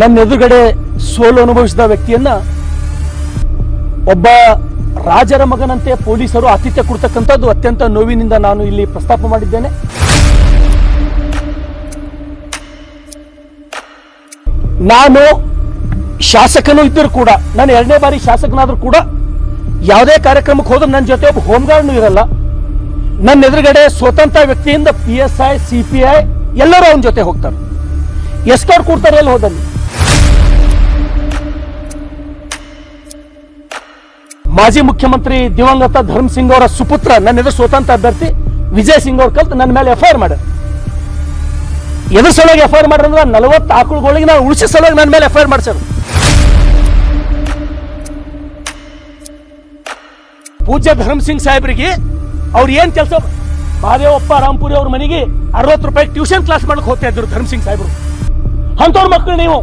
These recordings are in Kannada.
ನನ್ನ ಎದುರುಗಡೆ ಸೋಲು ಅನುಭವಿಸಿದ ವ್ಯಕ್ತಿಯನ್ನ ಒಬ್ಬ ರಾಜರ ಮಗನಂತೆ ಪೊಲೀಸರು ಆತಿಥ್ಯ ಕೊಡ್ತಕ್ಕಂಥದ್ದು ಅತ್ಯಂತ ನೋವಿನಿಂದ ನಾನು ಇಲ್ಲಿ ಪ್ರಸ್ತಾಪ ಮಾಡಿದ್ದೇನೆ. ನಾನು ಶಾಸಕನು ಇದ್ದರೂ ಕೂಡ, ನಾನು ಎರಡನೇ ಬಾರಿ ಶಾಸಕನಾದರೂ ಕೂಡ ಯಾವುದೇ ಕಾರ್ಯಕ್ರಮಕ್ಕೆ ಹೋದ್ರೆ ನನ್ನ ಜೊತೆ ಒಬ್ಬ ಹೋಮ್ಗಾರ್ಡ್ನು ಇರಲ್ಲ. ನನ್ನ ಎದುರುಗಡೆ ಸ್ವತಂತ್ರ ವ್ಯಕ್ತಿಯಿಂದ P S I C P I ಎಲ್ಲರೂ ಅವನ ಜೊತೆ ಹೋಗ್ತಾರೆ. ಎಸ್ಕಾರ್ಟ್ ಕೊಡ್ತಾರೆ, ಎಲ್ಲಿ ಹೋದಲ್ಲಿ? ಮಾಜಿ ಮುಖ್ಯಮಂತ್ರಿ ದಿವಂಗತ ಧರ್ಮ್ ಸಿಂಗ್ ಅವರ ಸುಪುತ್ರ ನನ್ನ ಎದುರು ಸ್ವತಂತ್ರ ಅಭ್ಯರ್ಥಿ ವಿಜಯ್ ಸಿಂಗ್ ಅವ್ರ ಕಲ್ತು ನನ್ನ ಮೇಲೆ ಎಫ್ ಐ ಆರ್ ಮಾಡ್ಯಾರ ಎದ್ರ ಸಲುವಾಗಿ ಎಫ್ ಐ ಆರ್ ಮಾಡ್ರಂದ್ರೆ ನಲವತ್ತು ಆಕಳುಗಳಿಗೆ ನಾನು ಉಳಿಸಿ ಸಲುವಾಗಿ ನನ್ನ ಮೇಲೆ ಎಫ್ ಐ ಆರ್ ಮಾಡ್ಸ್ಯಾರ ಪೂಜ್ಯ ಧರ್ಮ್ ಸಿಂಗ್ ಸಾಹೇಬ್ರಿಗೆ ಅವ್ರು ಏನ್ ಕೆಲಸ ಮಹಾದೇವಪ್ಪ ರಾಮ್ಪುರಿ ಅವ್ರ ಮನೆಗೆ ಅರವತ್ತು ರೂಪಾಯಿ ಟ್ಯೂಷನ್ ಕ್ಲಾಸ್ ಮಾಡಕ್ ಹೋಗ್ತಾ ಇದ್ರು ಧರ್ಮ್ ಸಿಂಗ್ ಸಾಹೇಬ್ರು. ಅಂತವ್ರ ಮಕ್ಕಳು ನೀವು.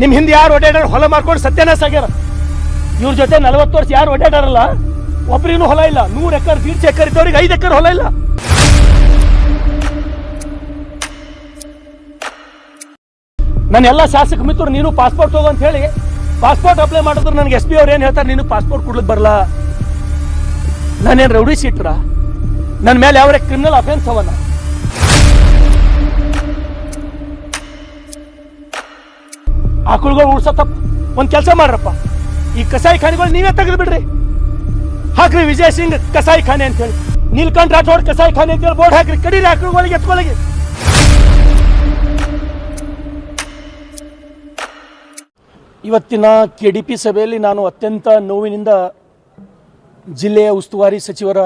ನಿಮ್ ಹಿಂದೆ ಯಾರು ಓಡಾಡ್ಯಾರ ಹೊಲ ಮಾರ್ಕೊಂಡು ಸತ್ಯನಾಶ ಆಗ್ಯಾರ? ಇವ್ರ ಜೊತೆ ನಲವತ್ತು ವರ್ಷ ಯಾರು ಓಡಾಡಾರಲ್ಲ ಒಬ್ರಿಗೂ ಹೊಲ ಇಲ್ಲ. ನೂರ್ ಎಕರ್ ದೀಡ್ಸ ಎಕರ್ ಇದ್ದವ್ರಿಗೆ ಐದು ಎಕರ್ ಹೊಲ ಇಲ್ಲ. ನನ್ನ ಎಲ್ಲ ಶಾಸಕ ಮಿತ್ರರು, ನೀನು ಪಾಸ್ಪೋರ್ಟ್ ಹೋಗು ಅಂತ ಹೇಳಿ ಪಾಸ್ಪೋರ್ಟ್ ಅಪ್ಲೈ ಮಾಡಿದ್ರೆ ನನಗೆ ಎಸ್ ಪಿ ಅವ್ರು ಏನು ಹೇಳ್ತಾರೆ? ನೀನು ಪಾಸ್ಪೋರ್ಟ್ ಕೊಡ್ಲಿಕ್ಕೆ ಬರಲ್ಲ ನಾನೇನು ರೌಡಿ ನನ್ನ ಮೇಲೆ ಯಾವ ಕ್ರಿಮಿನಲ್ ಅಫೆನ್ಸ್ ಅವನ? ಆಕಳುಗಳು ಉಳ್ಸ ತಪ್ಪು. ಒಂದು ಕೆಲಸ ಮಾಡ್ರಪ್ಪ. ಈ ಕಸಾಯಿ ಖಾನೆಗಳು ನೀವೇ ತೆಗೆದು ಬಿಡ್ರಿ. ಹಾಕ್ರಿ ವಿಜಯ್ ಸಿಂಗ್ ಕಸಾಯಿ ಖಾನೆ ಅಂತ ಹೇಳಿ. ನೀಲ್ಕಂಠ ರಾಠೋಡ್ ಕಸಾಯಿ ಖಾನೆ ಅಂತ ಹೇಳಿ ಬೋರ್ಡ್ ಹಾಕ್ರಿ. ಕಡೀರಿ ಆಕಳುಗಳಿಗೆ ಎತ್ಕೊಳಗೆ ಇವತ್ತಿನ ಕೆ ಡಿ ಪಿ ಸಭೆಯಲ್ಲಿ ನಾನು ಅತ್ಯಂತ ನೋವಿನಿಂದ ಜಿಲ್ಲೆಯ ಉಸ್ತುವಾರಿ ಸಚಿವರ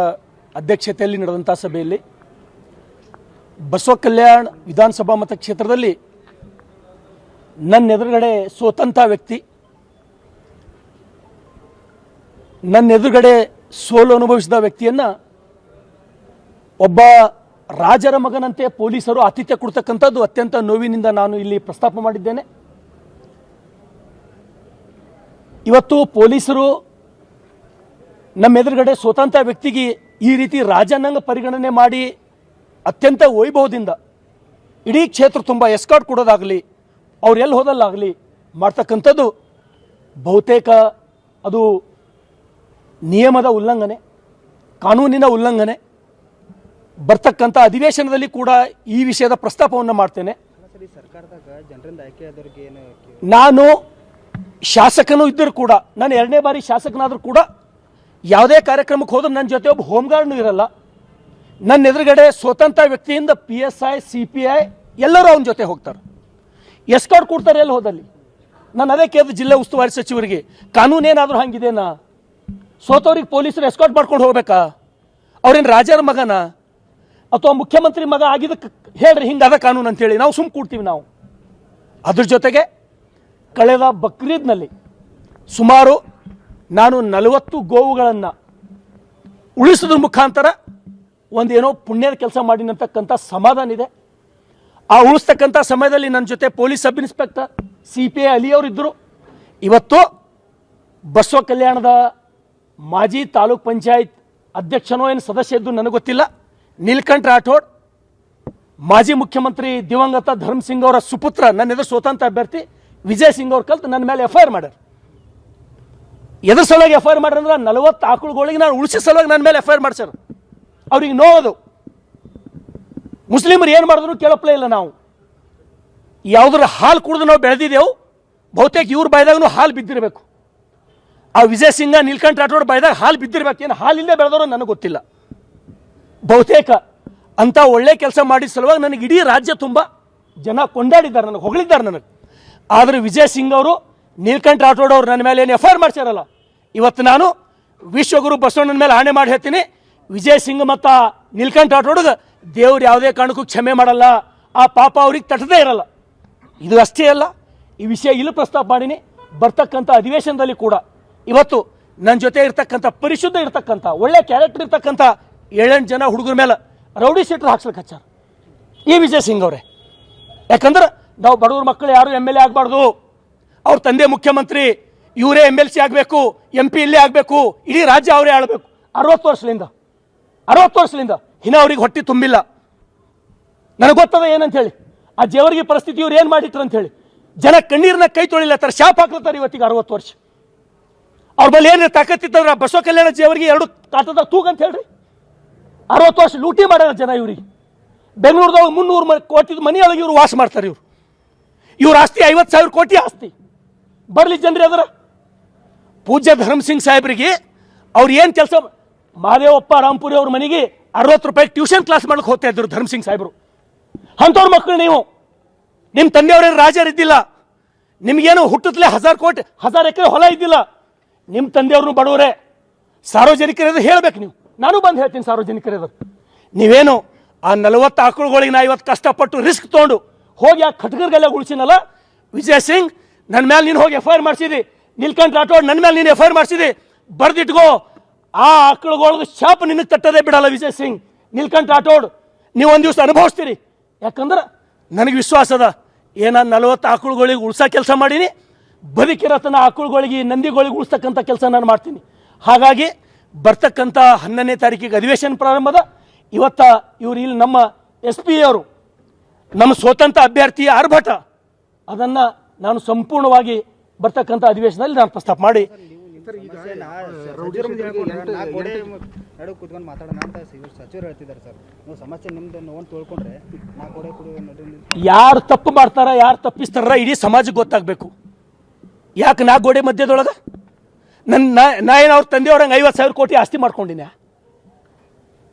ಅಧ್ಯಕ್ಷತೆಯಲ್ಲಿ ನಡೆದಂಥ ಸಭೆಯಲ್ಲಿ ಬಸವ ಕಲ್ಯಾಣ್ ವಿಧಾನಸಭಾ ಮತಕ್ಷೇತ್ರದಲ್ಲಿ ನನ್ನ ಎದುರುಗಡೆ ಸೋತಂಥ ವ್ಯಕ್ತಿ ನನ್ನ ಎದುರುಗಡೆ ಸೋಲು ಅನುಭವಿಸಿದ ವ್ಯಕ್ತಿಯನ್ನ ಒಬ್ಬ ರಾಜರ ಮಗನಂತೆ ಪೊಲೀಸರು ಆತಿಥ್ಯ ಕೊಡ್ತಕ್ಕಂಥದ್ದು ಅತ್ಯಂತ ನೋವಿನಿಂದ ನಾನು ಇಲ್ಲಿ ಪ್ರಸ್ತಾಪ ಮಾಡಿದ್ದೇನೆ. ಇವತ್ತು ಪೊಲೀಸರು ನಮ್ಮ ಎದುರುಗಡೆ ಸ್ವತಂತ್ರ ವ್ಯಕ್ತಿಗೆ ಈ ರೀತಿ ರಾಜನಂಗ ಪರಿಗಣನೆ ಮಾಡಿ ಅತ್ಯಂತ ವೈಭವದಿಂದ ಇಡೀ ಕ್ಷೇತ್ರ ತುಂಬ ಎಸ್ಕಾರ್ಟ್ ಕೊಡೋದಾಗಲಿ ಅವ್ರು ಎಲ್ಲಿ ಹೋದಲ್ಲಾಗಲಿ ಮಾಡ್ತಕ್ಕಂಥದ್ದು ಬಹುತೇಕ ಅದು ನಿಯಮದ ಉಲ್ಲಂಘನೆ, ಕಾನೂನಿನ ಉಲ್ಲಂಘನೆ, ಬರ್ತಕ್ಕಂಥ ಅಧಿವೇಶನದಲ್ಲಿ ಕೂಡ ಈ ವಿಷಯದ ಪ್ರಸ್ತಾಪವನ್ನು ಮಾಡ್ತೇನೆ. ನಾನು ಶಾಸಕನೂ ಇದ್ದರೂ ಕೂಡ, ನಾನು ಎರಡನೇ ಬಾರಿ ಶಾಸಕನಾದರೂ ಕೂಡ ಯಾವುದೇ ಕಾರ್ಯಕ್ರಮಕ್ಕೆ ಹೋದ್ರೆ ನನ್ನ ಜೊತೆ ಒಬ್ಬ ಹೋಮ್ಗಾರ್ಡ್ನು ಇರಲ್ಲ. ನನ್ನ ಎದುರುಗಡೆ ಸ್ವತಂತ್ರ ವ್ಯಕ್ತಿಯಿಂದ P S I C P I ಎಲ್ಲರೂ ಅವನ ಜೊತೆ ಹೋಗ್ತಾರೆ. ಎಸ್ಕಾರ್ಟ್ ಕೊಡ್ತಾರೆ ಎಲ್ಲಿ ಹೋದಲ್ಲಿ? ನಾನು ಅದೇ ಕೇಳಿದ ಜಿಲ್ಲಾ ಉಸ್ತುವಾರಿ ಸಚಿವರಿಗೆ, ಕಾನೂನೇನಾದರೂ ಹಂಗಿದೆನಾ? ಸೋತವ್ರಿಗೆ ಪೊಲೀಸರು ಎಸ್ಕಾರ್ಟ್ ಮಾಡ್ಕೊಂಡು ಹೋಗ್ಬೇಕಾ? ಅವ್ರೇನು ರಾಜರ ಮಗನ? ಅಥವಾ ಮುಖ್ಯಮಂತ್ರಿ ಮಗ ಆಗಿದ್ದಕ್ಕೆ ಹೇಳ್ರಿ ಹಿಂಗದ ಕಾನೂನು ಅಂತೇಳಿ ನಾವು ಸುಮ್ಮ ಕೂಡ್ತೀವಿ ನಾವು. ಅದ್ರ ಜೊತೆಗೆ ಕಳೆದ ಬಕ್ರೀದ್ನಲ್ಲಿ ಸುಮಾರು ನಾನು ನಲವತ್ತು ಗೋವುಗಳನ್ನು ಉಳಿಸೋದ್ರ ಮುಖಾಂತರ ಒಂದೇನೋ ಪುಣ್ಯದ ಕೆಲಸ ಮಾಡಿನಂತಕ್ಕಂಥ ಸಮಾಧಾನ ಇದೆ. ಆ ಉಳಿಸ್ತಕ್ಕಂಥ ಸಮಯದಲ್ಲಿ ನನ್ನ ಜೊತೆ police sub inspector C P I ಅಲಿಯವರಿದ್ದರು ಇವತ್ತು ಬಸವ ಕಲ್ಯಾಣದ ಮಾಜಿ ತಾಲೂಕ್ ಪಂಚಾಯತ್ ಅಧ್ಯಕ್ಷನೋ ಏನು ಸದಸ್ಯ ಇದ್ದು ನನಗೆ ಗೊತ್ತಿಲ್ಲ. ನೀಲ್ಕಂಠ ರಾಠೋಡ್, ಮಾಜಿ ಮುಖ್ಯಮಂತ್ರಿ ದಿವಂಗತ ಧರ್ಮ್ ಸಿಂಗ್ ಅವರ ಸುಪುತ್ರ, ನನ್ನ ಎದುರು ಸ್ವತಂತ್ರ ಅಭ್ಯರ್ಥಿ ವಿಜಯ್ ಸಿಂಗ್ ಅವ್ರು ಕಲ್ತು ನನ್ನ ಮೇಲೆ ಎಫ್ ಐ ಆರ್ ಮಾಡ್ಯಾರ. ಎದುರು ಸಲುವಾಗಿ ಎಫ್ ಐ ಆರ್ ಮಾಡ್ಯಾರ ಅಂದ್ರೆ ನಲವತ್ತು ಆಕಳುಗಳಿಗೆ ನಾನು ಉಳಿಸಿ ಸಲುವಾಗಿ ನನ್ನ ಮೇಲೆ ಎಫ್ ಐ ಆರ್ ಮಾಡ್ಸ್ಯಾರ. ಅವ್ರಿಗೆ ನೋವದು ಮುಸ್ಲಿಮರು ಏನು ಮಾಡಿದ್ರು ಕೇಳಪ್ಲೇ ಇಲ್ಲ ನಾವು. ಯಾವುದ್ರ ಹಾಲು ಕುಡಿದು ನಾವು ಬೆಳೆದಿದ್ದೆವು ಬಹುತೇಕ ಇವ್ರ ಬಾಯ್ದಾಗೂ ಹಾಲು ಬಿದ್ದಿರಬೇಕು. ಆ ವಿಜಯ್ ಸಿಂಗ, ನೀಲ್ಕಂಠ ರಾಠೋಡ್ ಬಾಯ್ದಾಗ ಹಾಲು ಬಿದ್ದಿರ್ಬೇಕು. ಏನು ಹಾಲಿಲ್ಲದೆ ಬೆಳೆದವರು ನನಗೆ ಗೊತ್ತಿಲ್ಲ. ಬಹುತೇಕ ಅಂಥ ಒಳ್ಳೆ ಕೆಲಸ ಮಾಡಿದ ಸಲುವಾಗಿ ನನಗೆ ಇಡೀ ರಾಜ್ಯ ತುಂಬ ಜನ ಕೊಂಡಾಡಿದ್ದಾರೆ, ನನಗೆ ಹೊಗಳಿದ್ದಾರೆ ನನಗೆ. ಆದರೆ ವಿಜಯ್ ಸಿಂಗ್ ಅವರು, ನೀಲ್ಕಂಠ ರಾಠೋಡ್ ಅವರು ನನ್ನ ಮೇಲೆ ಏನು ಎಫ್ ಐ ಆರ್ ಇವತ್ತು ನಾನು ವಿಶ್ವಗುರು ಬಸವಣ್ಣನ ಮೇಲೆ ಆಣೆ ಮಾಡಿ ಹೇಳ್ತೀನಿ. ವಿಜಯ್ ಸಿಂಗ್ ಮತ್ತು ನೀಲ್ಕಂಠ ರಾಠೋಡ್ಗೆ ದೇವ್ರು ಯಾವುದೇ ಕಾರಣಕ್ಕೂ ಕ್ಷಮೆ ಮಾಡಲ್ಲ. ಆ ಪಾಪ ಅವ್ರಿಗೆ ತಟ್ಟದೇ ಇರಲ್ಲ. ಇದು ಅಷ್ಟೇ ಅಲ್ಲ, ಈ ವಿಷಯ ಇಲ್ಲಿ ಪ್ರಸ್ತಾಪ ಮಾಡಿನಿ. ಬರ್ತಕ್ಕಂಥ ಅಧಿವೇಶನದಲ್ಲಿ ಕೂಡ. ಇವತ್ತು ನನ್ನ ಜೊತೆ ಇರ್ತಕ್ಕಂಥ, ಪರಿಶುದ್ಧ ಇರ್ತಕ್ಕಂಥ, ಒಳ್ಳೆ ಕ್ಯಾರೆಕ್ಟರ್ ಇರ್ತಕ್ಕಂಥ ಏಳೆಂಟು ಜನ ಹುಡುಗರ ಮೇಲೆ ರೌಡಿ ಶೀಟ್ರ್ ಹಾಕ್ಸ್ಲಿಕ್ಕೆ ಹಚ್ಚಾರ. ಈ ವಿಜಯ್ ಸಿಂಗ್ ಅವರೇ. ಯಾಕಂದ್ರೆ ನಾವು ಬಡವ್ರ ಮಕ್ಕಳು ಯಾರು ಎಂ ಎಲ್ ಎ ಆಗಬಾರ್ದು. ಅವ್ರ ತಂದೆ ಮುಖ್ಯಮಂತ್ರಿ, ಇವರೇ ಎಂ ಎಲ್ ಸಿ ಆಗಬೇಕು ಎಂ ಪಿ ಇಲ್ಲೇ ಆಗಬೇಕು, ಇಡೀ ರಾಜ್ಯ ಅವರೇ ಆಳಬೇಕು. ಅರವತ್ತು ವರ್ಷದಿಂದ. ಅರವತ್ತು ವರ್ಷದಿಂದ. ಇನ್ನ ಅವ್ರಿಗೆ ಹೊಟ್ಟೆ ತುಂಬಿಲ್ಲ. ನನಗೆ ಗೊತ್ತದ ಏನಂತ ಹೇಳಿ ಆ ಜೇವರ್ಗಿ ಪರಿಸ್ಥಿತಿ ಇವ್ರು ಏನು ಮಾಡಿಟ್ರು ಅಂತ ಹೇಳಿ ಜನ ಕಣ್ಣೀರನ್ನ ಕೈ ತೊಳಿಲತ್ತಾರೆ ಶಾಪ್ ಹಾಕ್ಲತ್ತಾರೆ ಇವತ್ತಿಗೆ ಅರವತ್ತು ವರ್ಷ. ಅವ್ರ ಬಳಿ ಏನು ತಾಕತ್ತಿತ್ತಂದ್ರೆ ಬಸವ ಕಲ್ಯಾಣ ಜೇವರಿಗೆ ಎರಡು ಕಾಟದ ತೂಗ ಅಂತ ಹೇಳ್ರಿ? ಅರವತ್ತು ವರ್ಷ ಲೂಟಿ ಮಾಡ್ಯಾರ ಜನ ಇವರಿಗೆ. ಬೆಂಗಳೂರದೊಳಗೆ ಮುನ್ನೂರು ಕೋಟಿ ಮನೆಯೊಳಗೆ ಇವರು ವಾಸ ಮಾಡ್ತಾರೆ ಇವರು. ಇವ್ರ ಆಸ್ತಿ ಐವತ್ತು ಸಾವಿರ ಕೋಟಿ ಆಸ್ತಿ. ಬರಲಿ ಜನರಿ ಅದರ. ಪೂಜ್ಯ ಧರ್ಮಸಿಂಗ್ ಸಾಹೇಬ್ರಿಗೆ ಅವ್ರು ಏನು ಕೆಲಸ ಮಹಾದೇವಪ್ಪ ರಾಮ್ಪುರಿ ಅವ್ರ ಮನೆಗೆ ಅರವತ್ತು ರೂಪಾಯಿ ಟ್ಯೂಷನ್ ಕ್ಲಾಸ್ ಮಾಡಕ್ಕೆ ಹೋಗ್ತಾ ಇದ್ರು ಧರ್ಮಸಿಂಗ್ ಸಾಹೇಬರು. ಅಂಥವ್ರ ಮಕ್ಕಳು ನೀವು. ನಿಮ್ಮ ತಂದೆಯವ್ರೇನು ರಾಜರಿದ್ದಿಲ್ಲ ನಿಮಗೇನು ಹುಟ್ಟುತ್ತಲೇ ಹಜಾರ್ ಕೋಟಿ, ಹಜಾರ್ ಎಕರೆ ಹೊಲ ಇದ್ದಿಲ್ಲ. ನಿಮ್ಮ ತಂದೆಯವ್ರನ್ನು ಬಡವರೇ. ಸಾರ್ವಜನಿಕರದು ಹೇಳ್ಬೇಕು ನೀವು. ನಾನು ಬಂದು ಹೇಳ್ತೀನಿ ಸಾರ್ವಜನಿಕರದು ನೀವೇನು ಆ ನಲವತ್ತು ಆಕಳುಗಳಿಗೆ ನಾ ಇವತ್ತು ಕಷ್ಟಪಟ್ಟು ರಿಸ್ಕ್ ತೊಗೊಂಡು ಹೋಗಿ ಆ ಖಟ್ಗರ್ಗೆಲ್ಲ ಉಳಿಸಿನಲ್ಲ? ವಿಜಯ್ ಸಿಂಗ್ ನನ್ನ ಮೇಲೆ ನೀನು ಹೋಗಿ ಎಫ್ ಐ ಆರ್ ಮಾಡಿಸಿದಿ. ನಿಲ್ಕಂಠ ರಾಠೋಡ್ ನನ್ನ ಮೇಲೆ ನೀನು ಎಫ್ ಐ ಆರ್ ಮಾಡಿಸಿದಿ. ಬರ್ದಿಟ್ಕೋ. ಆ ಆಕಳುಗಳಿಗೆ ಶಾಪ ನಿನ್ನ ತಟ್ಟದೇ ಬಿಡಲ್ಲ ವಿಜಯ್ ಸಿಂಗ್. ನಿಲ್ಕಂಠ ಆಟೋಡು ನೀವು ಒಂದು ದಿವಸ ಅನುಭವಿಸ್ತೀರಿ. ಯಾಕಂದ್ರೆ ನನಗೆ ವಿಶ್ವಾಸ ಅದ. ಏನ ನಲವತ್ತು ಆಕಳುಗಳಿಗೆ ಉಳ್ಸೋ ಕೆಲಸ ಮಾಡೀನಿ, ಬದುಕಿರತನ ಆಕಳುಗಳಿಗೆ, ನಂದಿಗಳಿಗೆ ಉಳಿಸ್ತಕ್ಕಂಥ ಕೆಲಸ ನಾನು ಮಾಡ್ತೀನಿ. ಹಾಗಾಗಿ ಬರ್ತಕ್ಕಂಥ ಹನ್ನೊಂದನೇ ತಾರೀಕಿಗೆ ಅಧಿವೇಶನ ಪ್ರಾರಂಭದ ಇವತ್ತ ಇವರು ಇಲ್ಲಿ ನಮ್ಮ ಎಸ್ ಪಿ ಅವರು ನಮ್ಮ ಸ್ವತಂತ್ರ ಅಭ್ಯರ್ಥಿ ಆರ್ಭಟ, ಅದನ್ನು ನಾನು ಸಂಪೂರ್ಣವಾಗಿ ಬರ್ತಕ್ಕಂಥ ಅಧಿವೇಶನದಲ್ಲಿ ನಾನು ಪ್ರಸ್ತಾಪ ಮಾಡಿ ನಡು ಕೂತ್ಕೊಂಡು ಮಾತಾಡೋಣ ಅಂತ ಸಚಿವರು ಹೇಳ್ತಿದ್ದಾರೆ ಸರ್. ನೀವು ಸಮಸ್ಯೆ ನಿಮ್ದು ನೋವನ್ನು ತೊಳ್ಕೊಂಡ್ರೆ ನಾ ಗೋಡೆ ಕುಡಿ ನಡು ಯಾರು ತಪ್ಪು ಮಾಡ್ತಾರ ಯಾರು ತಪ್ಪಿಸ್ತಾರ ಇಡೀ ಸಮಾಜಕ್ಕೆ ಗೊತ್ತಾಗಬೇಕು. ಯಾಕೆ ನಾ ಗೋಡೆ ಮಧ್ಯದೊಳಗೆ? ನನ್ನ ನಾ ನಾ ಏನು ಅವ್ರ ತಂದೆಯವ್ರಂಗೆ ಐವತ್ತು ಸಾವಿರ ಕೋಟಿ ಆಸ್ತಿ ಮಾಡ್ಕೊಂಡಿನಿ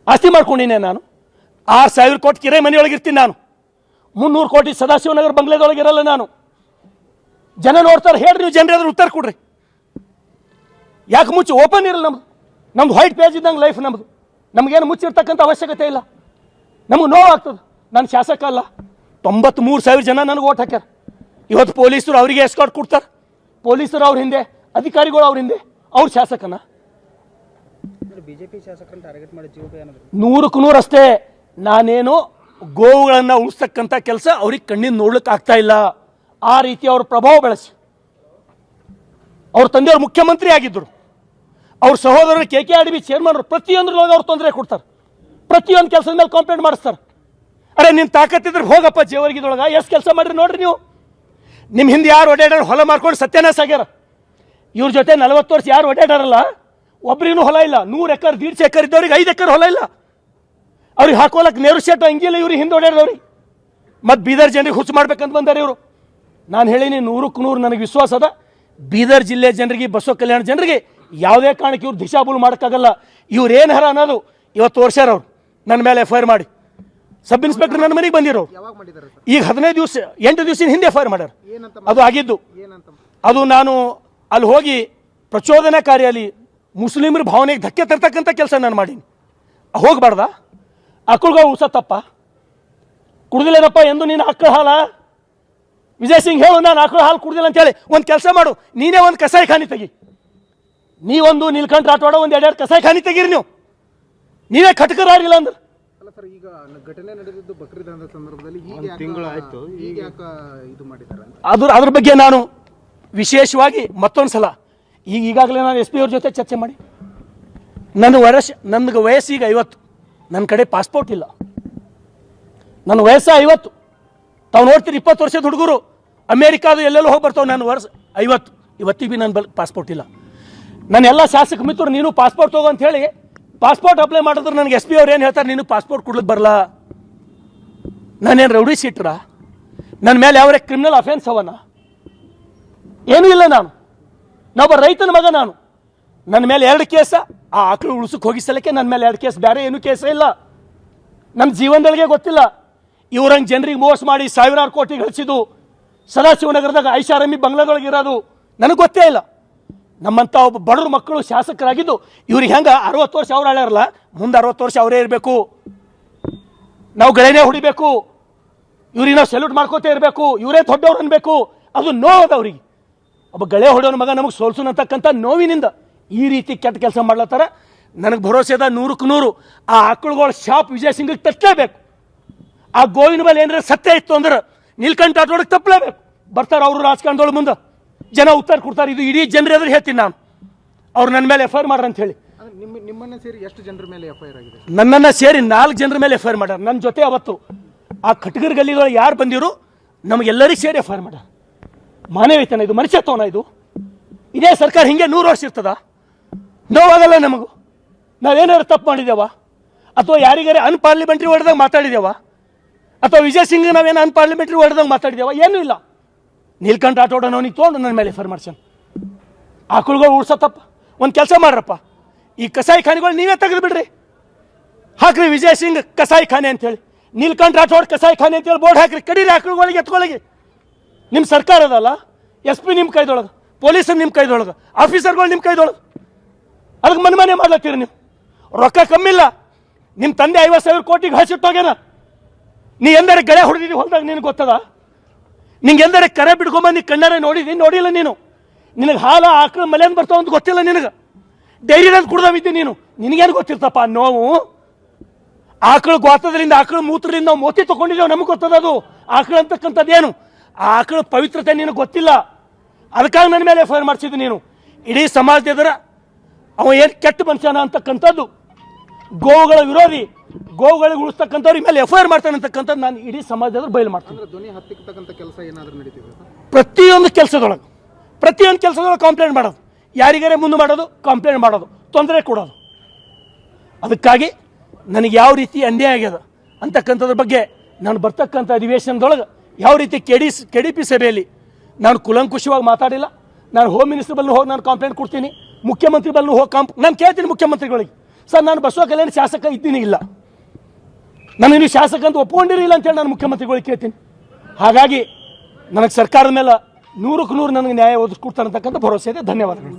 ಆಸ್ತಿ ಮಾಡ್ಕೊಂಡಿನಿ ನಾನು? ಆರು ಸಾವಿರ ಕೋಟಿ ಕಿರೆ ಮನೆಯೊಳಗೆ ಇರ್ತೀನಿ ನಾನು. ಮುನ್ನೂರು ಕೋಟಿ ಸದಾಶಿವನಗರ ಬಂಗ್ಲೆದೊಳಗೆ ಇರಲ್ಲ ನಾನು. ಜನ ನೋಡ್ತಾರೆ ಹೇಳ್ರಿ ನೀವು ಜನರಾದ್ರೂ ಉತ್ತರ ಕೊಡ್ರಿ. ಯಾಕೆ ಮುಚ್ಚು? ಓಪನ್ ಇರಲ್ಲ ನಮ್ದು. ನಮ್ದು ವೈಟ್ ಪೇಜ್ ಇದ್ದಂಗೆ ಲೈಫ್ ನಮ್ದು. ನಮಗೇನು ಮುಚ್ಚಿರ್ತಕ್ಕಂಥ ಅವಶ್ಯಕತೆ ಇಲ್ಲ. ನಮಗೆ ನೋವಾಗ್ತದೆ ನಾನು ಶಾಸಕ ಅಲ್ಲ. ತೊಂಬತ್ಮೂರು ಸಾವಿರ ಜನ ನನಗೆ ಓಟ್ ಹಾಕ್ಯಾರ. ಇವತ್ತು ಪೊಲೀಸರು ಅವರಿಗೆ ಎಸ್ಕಾಟ್ ಕೊಡ್ತಾರೆ. ಪೊಲೀಸರು ಅವ್ರ ಹಿಂದೆ, ಅಧಿಕಾರಿಗಳು ಅವ್ರ ಹಿಂದೆ. ಅವ್ರ ಶಾಸಕನ. ನೂರಕ್ಕೆ ನೂರು ಅಷ್ಟೇ. ನಾನೇನು ಗೋವುಗಳನ್ನು ಉಳಿಸ್ತಕ್ಕಂಥ ಕೆಲಸ ಅವ್ರಿಗೆ ಕಣ್ಣಿಂದ ನೋಡ್ಲಿಕ್ಕೆ ಆಗ್ತಾ ಇಲ್ಲ. ಆ ರೀತಿ ಅವ್ರ ಪ್ರಭಾವ ಬೆಳೆಸಿ. ಅವ್ರ ತಂದೆಯವರು ಮುಖ್ಯಮಂತ್ರಿ ಆಗಿದ್ದರು. ಅವ್ರ ಸಹೋದರರು K K R D B ಚೇರ್ಮನ್ರು ಪ್ರತಿಯೊಂದ್ರೊಳಗೆ ಅವ್ರು ತೊಂದರೆ ಕೊಡ್ತಾರೆ. ಪ್ರತಿಯೊಂದು ಕೆಲಸದ ಮೇಲೆ ಕಂಪ್ಲೇಂಟ್ ಮಾಡಿಸ್ತಾರೆ. ಅರೆ ನಿನ್ನ ತಾಕತ್ತಿದ್ರೆ ಹೋಗಪ್ಪ ಜೇವರ್ಗಿದೊಳಗೆ. ಎಷ್ಟು ಕೆಲಸ ಮಾಡ್ರಿ ನೋಡ್ರಿ ನೀವು. ನಿಮ್ಮ ಹಿಂದೆ ಯಾರು ಓಡಾಡ್ಯಾರ ಹೊಲ ಮಾರ್ಕೊಂಡು ಸತ್ಯನಾಶ ಆಗ್ಯಾರ? ಇವ್ರ ಜೊತೆ ನಲವತ್ತು ವರ್ಷ ಯಾರು ಓಡಾಡಾರಲ್ಲ ಒಬ್ರಿಗೂ ಹೊಲ ಇಲ್ಲ. ನೂರು ಎಕರ್, ದೀಡ್ಸೆ ಎಕರ್ ಇದ್ದವ್ರಿಗೆ ಐದು ಎಕರೆ ಹೊಲ ಇಲ್ಲ. ಅವ್ರಿಗೆ ಹಾಕೋಲಕ್ಕೆ ನೇರು ಶೆಟ್ ಹಂಗಿಲ್ಲ ಇವ್ರಿಗೆ ಹಿಂದೆ ಓಡಾಡ್ದವ್ರಿಗೆ ಮತ್ತು ಬೀದರ್ ಜನರಿಗೆ ಹುಚ್ಚು ಮಾಡ್ಬೇಕಂತ ಬಂದಾರೆ ಇವರು. ನಾನು ಹೇಳೀನಿ ನೂರಕ್ಕೆ ನೂರು ನನಗೆ ವಿಶ್ವಾಸ ಅದ. ಬೀದರ್ ಜಿಲ್ಲೆ ಜನರಿಗೆ ಬಸವ ಕಲ್ಯಾಣ ಜನರಿಗೆ ಯಾವುದೇ ಕಾರಣಕ್ಕೆ ಇವ್ರು ದಿಶಾಬುಲ್ ಮಾಡೋಕ್ಕಾಗಲ್ಲ. ಇವ್ರು ಏನು ಹರ ಅನ್ನೋದು ಇವತ್ತು ತೋರ್ಸ್ಯಾರ ಅವ್ರು. ನನ್ನ ಮೇಲೆ ಎಫ್ ಐ ಆರ್ ಮಾಡಿ. ಸಬ್ ಇನ್ಸ್ಪೆಕ್ಟರ್ ನನ್ನ ಮನೆಗೆ ಬಂದಿರು. ಈಗ ಹದಿನೈದು ದಿವಸ ಎಂಟು ದಿವಸ ಹಿಂದೆ ಎಫ್ ಐ ಆರ್ ಮಾಡ್ಯಾರ ಅದು ಆಗಿದ್ದು. ಅದು ನಾನು ಅಲ್ಲಿ ಹೋಗಿ ಪ್ರಚೋದನಾಕಾರಿಯಲ್ಲಿ ಮುಸ್ಲಿಮರ ಭಾವನೆಗೆ ಧಕ್ಕೆ ತರ್ತಕ್ಕಂಥ ಕೆಲಸ ನಾನು ಮಾಡೀನಿ. ಹೋಗ್ಬಾರ್ದ? ಅಕ್ಕಳಿಗೆ ಉಳ್ಸ ತಪ್ಪ ಕುಡ್ದಿಲ್ಲೇನಪ್ಪ ಎಂದು ನೀನು ಅಕ್ಕಳ ಹಾಲ? ವಿಜಯ್ ಸಿಂಗ್ ಹೇಳು ನಾನು ಆಕಳು ಹಾಲು ಕುಡ್ದಿಲ್ಲ ಅಂತೇಳಿ ಒಂದು ಕೆಲಸ ಮಾಡು. ನೀನೇ ಒಂದು ಕಸಾಯಿ ಖಾನಿ ತೆಗಿ. ನೀವೊಂದು ನೀಲ್ಕಂಠ ಆಟವಾಡ ಒಂದು ಎರಡೆರಡು ಕಸಾಯಿ ಖಾನಿ ತೆಗೀರಿ ನೀವು. ನೀವೇ ಖಟ್ಕರಾಗಿಲ್ಲ ಅಂದ್ರೆ. ಅಲ್ಲ ಸರ್ ಈಗ ನ- ಘಟನೆ ನಡೆದಿದ್ದು ಬಕ್ರೀದ್ ಅಂದ ಸಂದರ್ಭದಲ್ಲಿ ಈಗ ತಿಂಗಳು ಆಯ್ತು. ಈಗ ಯಾಕ ಇದು ಮಾಡಿದ್ದಾರೆ ಅಂತ? ಅದ್ರ ಅದ್ರ ಬಗ್ಗೆ ನಾನು ವಿಶೇಷವಾಗಿ ಮತ್ತೊಂದು ಸಲ ಈಗ ಈಗಾಗಲೇ ನಾನು ಎಸ್ ಪಿ ಅವ್ರ ಜೊತೆ ಚರ್ಚೆ ಮಾಡಿ. ನನ್ನ ವಯಸ್ಸು ನನಗೆ ವಯಸ್ಸೀಗ ಐವತ್ತು. ನನ್ನ ಕಡೆ ಪಾಸ್ಪೋರ್ಟ್ ಇಲ್ಲ. ನನ್ನ ವಯಸ್ಸು ಐವತ್ತು. ತಾವು ನೋಡ್ತೀರಿ ಇಪ್ಪತ್ತು ವರ್ಷದ ಹುಡುಗರು. ಅಮೇರಿಕಾದ ಎಲ್ಲೆಲ್ಲೋ ಹೋಗಿ ಬರ್ತಾವೆ ನಾನು ವರ್ಷ. ಐವತ್ತು ಇವತ್ತಿಗೆ ಭೀ ನನ್ನ ಬಲ್ ಪಾಸ್ಪೋರ್ಟ್ ಇಲ್ಲ. ನನ್ನ ಎಲ್ಲ ಶಾಸಕ ಮಿತ್ರರು, ನೀನು ಪಾಸ್ಪೋರ್ಟ್ ತಗೋ ಅಂತ ಹೇಳಿ ಪಾಸ್ಪೋರ್ಟ್ ಅಪ್ಲೈ ಮಾಡಿದ್ರೆ ನನಗೆ ಎಸ್ ಪಿ ಅವ್ರು ಏನು ಹೇಳ್ತಾರೆ, ನೀನು ಪಾಸ್ಪೋರ್ಟ್ ಕೊಡ್ಲಿಕ್ಕೆ ಬರಲ್ಲ ನಾನೇನು ರೌಡಿ ಸಿಟ್ರ? ನನ್ನ ಮೇಲೆ ಯಾವ್ರೇ ಕ್ರಿಮಿನಲ್ ಅಫೆನ್ಸ್ ಅವನ? ಏನೂ ಇಲ್ಲ ನಾನು. ನಾವೊಬ್ಬ ರೈತನ ಮಗ ನಾನು. ನನ್ನ ಮೇಲೆ ಎರಡು ಕೇಸ, ಆ ಆಕಳು ಉಳಿಸಕ್ಕೆ ಹೋಗಿ ಸಲಕ್ಕೆ ನನ್ನ ಮೇಲೆ ಎರಡು ಕೇಸ್ ಬೇರೆ ಏನೂ ಕೇಸೇ ಇಲ್ಲ. ನಮ್ಮ ಜೀವನದೊಳಗೆ ಗೊತ್ತಿಲ್ಲ. ಇವ್ರಂಗೆ ಜನರಿಗೆ ಮೋಸ ಮಾಡಿ ಸಾವಿರಾರು ಕೋಟಿ ಗಳಿಸಿದ್ದು ಸದಾಶಿವನಗರದಾಗ ಐಷಾರಾಮಿ ಬಂಗ್ಲಾದೊಳಗೆ ಇರೋದು ನನಗೆ ಗೊತ್ತೇ ಇಲ್ಲ. ನಮ್ಮಂಥ ಒಬ್ಬ ಬಡವ್ರ ಮಕ್ಕಳು ಶಾಸಕರಾಗಿದ್ದು ಇವ್ರಿಗೆ ಹೆಂಗೆ ಅರವತ್ತು ವರ್ಷ ಅವ್ರು ಆಳ್ಯಾರಲ್ಲ ಮುಂದೆ ಅರವತ್ತು ವರ್ಷ ಅವರೇ ಇರಬೇಕು. ನಾವು ಗೆಳೆನೇ ಹೊಡಿಬೇಕು, ಇವ್ರಿಗೆ ನಾವು ಸೆಲ್ಯೂಟ್ ಮಾಡ್ಕೋತೇ ಇರಬೇಕು, ಇವರೇ ದೊಡ್ಡವ್ರು ಅನ್ಬೇಕು. ಅದು ನೋವು ಅವ್ರಿಗೆ. ಒಬ್ಬ ಗಳೆ ಹೊಡೆಯೋನ ಮಗ ನಮಗೆ ಸೋಲ್ಸುನತಕ್ಕಂಥ ನೋವಿನಿಂದ ಈ ರೀತಿ ಕೆಟ್ಟ ಕೆಲಸ ಮಾಡ್ಲತ್ತಾರ. ನನಗೆ ಭರೋಸೆ ಅದ ನೂರಕ್ಕೆ ನೂರು. ಆ ಆಕಳುಗಳ ಶಾಪ್ ವಿಜಯ್ ಸಿಂಗಿಗೆ ತಟ್ಟಲೇಬೇಕು. ಆ ಗೋವಿನ ಮೇಲೆ ಏನಾರ ಸತ್ಯ ಇತ್ತು ಅಂದ್ರೆ ನೀಲ್ಕಂಠ ಆಟೋಡಕ್ಕೆ ತಪ್ಪಲೇಬೇಕು. ಬರ್ತಾರೆ ಅವರು ರಾಜಕಾರಣದೊಳಗೆ ಮುಂದೆ. ಜನ ಉತ್ತರ ಕೊಡ್ತಾರೆ. ಇದು ಇಡೀ ಜನರು ಎದುರು ಹೇಳ್ತೀನಿ ನಾನು. ಅವ್ರು ನನ್ನ ಮೇಲೆ ಎಫ್ ಐ ಆರ್ ಮಾಡ್ರಿ ಅಂತ ಹೇಳಿ. ನಿಮ್ಮ ನಿಮ್ಮನ್ನ ಸೇರಿ ಎಷ್ಟು ಜನರ ಮೇಲೆ ಎಫ್ ಐ ಆರ್ ಆಗಿದೆ? ನನ್ನನ್ನು ಸೇರಿ ನಾಲ್ಕು ಜನರ ಮೇಲೆ ಎಫ್ ಐ ಆರ್ ಮಾಡ್ಯಾರ. ನನ್ನ ಜೊತೆ ಅವತ್ತು ಆ ಖಟ್ಗರ್ ಗಲ್ಲಿಗಳು ಯಾರು ಬಂದಿರು ನಮಗೆಲ್ಲರಿಗೂ ಸೇರಿ ಎಫ್ ಐ ಆರ್ ಮಾಡ್ಯಾರ. ಮಾನವೀಯತನ ಇದು ಮನುಷ್ಯತ್ವನ ಇದು. ಇದೇ ಸರ್ಕಾರ ಹಿಂಗೆ ನೂರು ವರ್ಷ ಇರ್ತದ. ನೋವಾಗಲ್ಲ ನಮಗೂ. ನಾವೇನಾದ್ರು ತಪ್ಪು ಮಾಡಿದ್ದೇವಾ ಅಥವಾ ಯಾರಿಗಾರೆ ಅನ್ಪಾರ್ಲಿಮೆಂಟ್ರಿ ಹೊಡೆದಾಗ ಮಾತಾಡಿದ್ದೇವ ಅಥವಾ ವಿಜಯ್ ಸಿಂಗ್ ನಾವೇನು ಅನ್ಪಾರ್ಲಿಮೆಂಟ್ರಿ ಹೊಡೆದಂಗೆ ಮಾತಾಡಿದ್ದೇವ ಏನೂ ಇಲ್ಲ. ನೀಲ್ಕಂಠ ರಾಠೋಡ ಅವನಿಗೆ ತೊಗೊಂಡು ನನ್ನ ಮೇಲೆ ಎಫ್ ಮಾಡ್ಸೋಣ ಆಕಳುಗಳು ಉಡ್ಸತ್ತಪ್ಪ ತಪ್ಪ ಒಂದು ಕೆಲಸ ಮಾಡ್ರಪ್ಪ. ಈ ಕಸಾಯಿ ಖಾನೆಗಳು ನೀವೇ ತೆಗೆದು ಬಿಡ್ರಿ. ಹಾಕ್ರಿ ವಿಜಯ್ ಸಿಂಗ್ ಕಸಾಯಿ ಖಾನೆ ಅಂತೇಳಿ. ನೀಲ್ಕಂಠ ರಾಠೋಡ್ ಕಸಾಯಿ ಖಾನೆ ಅಂತೇಳಿ ಬೋರ್ಡ್ ಹಾಕ್ರಿ, ಕಡೀರಿ ಆಕಳುಗಳಿಗೆ ಎತ್ಕೊಳಗೆ. ನಿಮ್ಮ ಸರ್ಕಾರ ಅದಲ್ಲ, ಎಸ್ ಪಿ ನಿಮ್ಮ ಕೈದೊಳಗೆ ಪೊಲೀಸರು ನಿಮ್ಮ ಕೈದೊಳಗೆ, ಆಫೀಸರ್ಗಳು ನಿಮ್ಮ ಕೈದೊಳಗೆ. ಅದಕ್ಕೆ ಮನೆ ಮನೆ ಮಾಡ್ಲತ್ತೀರಿ ನೀವು. ರೊಕ್ಕ ಕಮ್ಮಿಲ್ಲ. ನಿಮ್ಮ ತಂದೆ ಐವತ್ತು ಸಾವಿರ ಕೋಟಿಗೆ ಹಸಿಟ್ಟೋಗ್ಯಾನ ನೀ ಎಂದರೆ ಗಳೆ ಹೊಡೆದಿದ್ದೀವಿ ಹೊಲದಾಗ ನಿನಗೆ ಗೊತ್ತದ? ನಿಂಗೆ ಎಂದರೆ ಕರೆ ಬಿಡ್ಕೊಂಬಂದು ನೀ ಕಣ್ಣಾರೆ ನೋಡಿದಿ? ನೋಡಿಲ್ಲ ನೀನು. ನಿನಗೆ ಹಾಲು, ಆಕಳ ಅಂತ ಬರ್ತಾವ ಅಂತ ಗೊತ್ತಿಲ್ಲ ನಿನಗೆ. ಡೈರಿನಲ್ಲಿ ಕುಡ್ದಾವಿದ್ದೆ ನೀನು. ನಿನಗೇನು ಗೊತ್ತಿರ್ತಪ್ಪ? ನೋವು. ಆಕಳು ಗೋತದ್ರಿಂದ ಆಕಳ ಮೂತ್ರದಿಂದ ನಾವು ಮೋತಿ ತಗೊಂಡಿದ್ದೇವೆ ನಮಗೆ ಗೊತ್ತದ ಅದು? ಆಕಳು ಅಂತಕ್ಕಂಥದ್ದು ಏನು ಆಕಳ ಪವಿತ್ರತೆ ನಿನಗೆ ಗೊತ್ತಿಲ್ಲ. ಅದಕ್ಕಾಗಿ ನನ್ನ ಮೇಲೆ ಫೈರ್ ಮಾಡಿಸಿದ್ದು ನೀನು. ಇಡೀ ಸಮಾಜದ ಅವ ಏನು ಕೆಟ್ಟ ಮನುಷ್ಯನ ಅಂತಕ್ಕಂಥದ್ದು? ಗೋವುಗಳ ವಿರೋಧಿ. ಗೋವುಗಳಿಗೆ ಉಳಿಸ್ತಕ್ಕಂಥವ್ರ ಮೇಲೆ ಎಫ್ ಐ ಆರ್ ಮಾಡ್ತಾನೆ ಅಂತಕ್ಕಂಥದ್ದು ನಾನು ಇಡೀ ಸಮಾಜದ ಬಯಲು ಮಾಡ್ತೀನಿ. ಧ್ವನಿ ಹತ್ತಿಕ್ಕತಕ್ಕಂಥ ಕೆಲಸ ಏನಾದರೂ ನಡೀತಿದೆ ಪ್ರತಿಯೊಂದು ಕೆಲಸದೊಳಗೆ ಪ್ರತಿಯೊಂದು ಕೆಲಸದೊಳಗೆ ಕಂಪ್ಲೇಂಟ್ ಮಾಡೋದು. ಯಾರಿಗಾರೇ ಮುಂದೆ ಮಾಡೋದು ಕಂಪ್ಲೇಂಟ್ ಮಾಡೋದು. ತೊಂದರೆ ಕೊಡೋದು. ಅದಕ್ಕಾಗಿ ನನಗೆ ಯಾವ ರೀತಿ ಅನ್ಯಾಯ ಆಗ್ಯದ ಅಂತಕ್ಕಂಥದ್ರ ಬಗ್ಗೆ ನಾನು ಬರ್ತಕ್ಕಂಥ ಅಧಿವೇಶನದೊಳಗೆ ಯಾವ ರೀತಿ K D K D P ಸಭೆಯಲ್ಲಿ ನಾನು ಕುಲಂಕುಷವಾಗಿ ಮಾತಾಡಿಲ್ಲ. ನಾನು ಹೋಮ್ ಮಿನಿಸ್ಟರ್ ಬಲ್ಲೂ ಹೋಗಿ ನಾನು ಕಂಪ್ಲೇಂಟ್ ಕೊಡ್ತೀನಿ. ಮುಖ್ಯಮಂತ್ರಿ ಬಲ್ಲೂ ಹೋಗಿ ಕಾಂಪ್ ನಾನು ಕೇಳ್ತೀನಿ ಮುಖ್ಯಮಂತ್ರಿಗಳಿಗೆ. ಸರ್ ನಾನು ಬಸವ ಕಲ್ಯಾಣ ಶಾಸಕ ಇದ್ದೀನಿ ಇಲ್ಲ. ನನಗೆ ನೀವು ಶಾಸಕ ಅಂತ ಒಪ್ಕೊಂಡಿರಿಲ್ಲ ಅಂತೇಳಿ ನಾನು ಮುಖ್ಯಮಂತ್ರಿಗಳಿಗೆ ಕೇಳ್ತೀನಿ. ಹಾಗಾಗಿ ನನಗೆ ಸರ್ಕಾರದ ಮೇಲೆ ನೂರಕ್ಕೆ ನೂರು ನನಗೆ ನ್ಯಾಯ ಒದಗಿಸ್ಕೊಡ್ತಾರೆ ಅಂತಕ್ಕಂಥ ಭರವಸೆ ಇದೆ. ಧನ್ಯವಾದಗಳು.